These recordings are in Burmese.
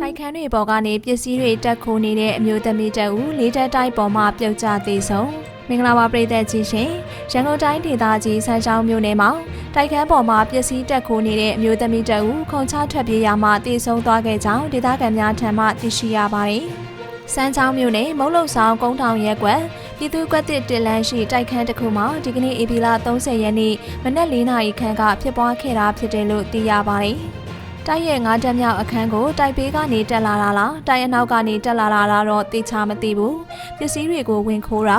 တိုက်ခန်းတွေပေါ်ကနေပစ္စည်းတွေတက်ခိုးနေတဲ့အမျိုးသမီးတအူလေးတက်တိုက်ပေါ်မှာပြုတ်ကျသေးဆုံးမင်္ဂလာပါပြည်သက်ကြီးရှင်ရန်ကုန်တိုင်းဒေသကြီးစမ်းချောင်းမြို့နယ်မှာတိုက်ခန်းပေါ်မှာပစ္စည်းတက်ခိုးနေတဲ့အမျိုးသမီးတအူခုံချထွက်ပြေးရမှတည်ဆုံးသွားခဲ့ကြောင်းဒေသခံများထံမှသိရှိရပါတယ်စမ်းချောင်းမြို့နယ်မုံလုံဆောင်ကုန်းထောင်ရက်ကွက် ပြည်သူ့ကွက်တစ်တင်လန်းရှိတိုက်ခန်းတစ်ခုမှာဒီကနေ့ဧပြီလ30ရက်နေ့မနက်၄နာရီခန့်ကဖြစ်ပွားခဲ့တာဖြစ်တယ်လို့သိရပါတယ်။တိုက်ရဲ့ငါးတက်မြောက်အခန်းကိုတိုက်ပေးကနေတက်လာတာလားတိုက်အနောက်ကနေတက်လာတာလားတော့သိချမသိဘူး။ပစ္စည်းတွေကိုဝင်ခိုးတာ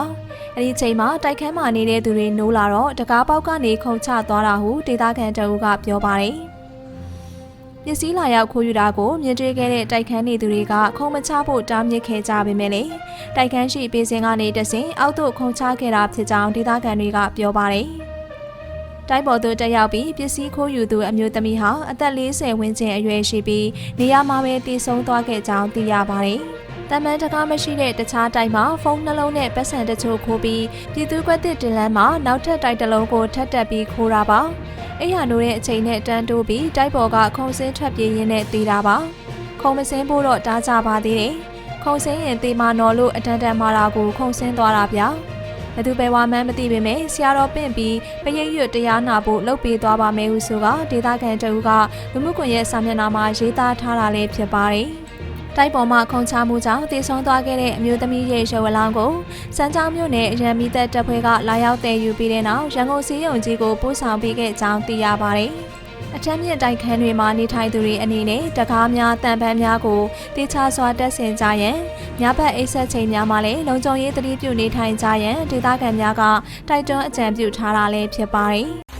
အဲ့ဒီချိန်မှာတိုက်ခန်းမှာနေတဲ့သူတွေနိုးလာတော့တကားပေါက်ကနေခုန်ချသွားတာဟုဒေသခံတအူးကပြောပါတယ်။ ပစ္စည်းလာရောက်ခိုးယူတာကိုမြင်တွေ့ခဲ့တဲ့တိုက်ခန်းနေသူတွေကခုံမချဖို့တားမြစ်ခဲ့ကြပေမဲ့လေတိုက်ခန်းရှိပေးစင်ကနေတဆင်အောက်သို့ခုန်ချခဲ့တာဖြစ်ကြောင်းဒေသခံတွေကပြောပါတယ်။တိုက်ပေါ်သို့တက်ရောက်ပြီးပစ္စည်းခိုးယူသူအမျိုးသမီးဟာအသက်40ဝန်းကျင်အရွယ်ရှိပြီးနေရာမှာပဲတည်ဆုံသွားခဲ့ကြောင်းသိရပါတယ်။တမန်တကားမရှိတဲ့တခြားတိုက်မှာဖုန်းနှလုံးနဲ့ပတ်စံတချို့ခိုးပြီးပြည်သူ့ကွက်တစ်တင်လန်းမှာနောက်ထပ်တိုက်တစ်လုံးကိုထပ်တက်ပြီးခိုးတာပါ။ အိယာနိုတဲ့အချိန်နဲ့တန်းတိုးပြီးတိုက်ပေါ်ကခုံစင်းထွက်ပြေးရင်းနဲ့တေးတာပါ။ခုံမစင်းဖို့တော့တားကြပါသေးတယ်။ခုံစင်းရင်တေးမနော်လို့အတန်တန်မာတာကိုခုံစင်းသွားတာဗျာ။ဘသူပဲဝါမှန်းမသိပေမဲ့ဆရာတော်ပင့်ပြီးပရိတ်ရွတ်တရားနာဖို့လှုပ်ပေးသွားပါမယ်ဟုဆိုကဒေသခံတအူးကလူမှုကွန်ရက်စာမျက်နှာမှာရေးသားထားတာလည်းဖြစ်ပါတယ်။ တိုက်ပေါ်မှာခုံချမှုကြောင့်တည်ဆုံသွားခဲ့တဲ့အမျိုးသမီးရဲ့ရုပ်အလောင်းကိုစမ်းချောင်းမြို့နယ်အရန်မီသက်တပ်ဖွဲ့ကလာရောက်တည်ယူပြီးတဲ့နောက်ရန်ကုန်စီးရုံကြီးကိုပို့ဆောင်ပေးခဲ့ကြောင်းသိရပါတယ်။အထက်မြင့်တိုက်ခန်းတွေမှာနေထိုင်သူတွေအနေနဲ့တကားများတန်ပန်းများကိုတေချာစွာတက်ဆင်ကြရန်ညဘက်အိတ်ဆက်ချိန်များမှာလည်းလုံခြုံရေးသတိပြုနေထိုင်ကြရန်ဒေသခံများကတိုက်တွန်းအကြံပြုထားတာလည်းဖြစ်ပါတယ်။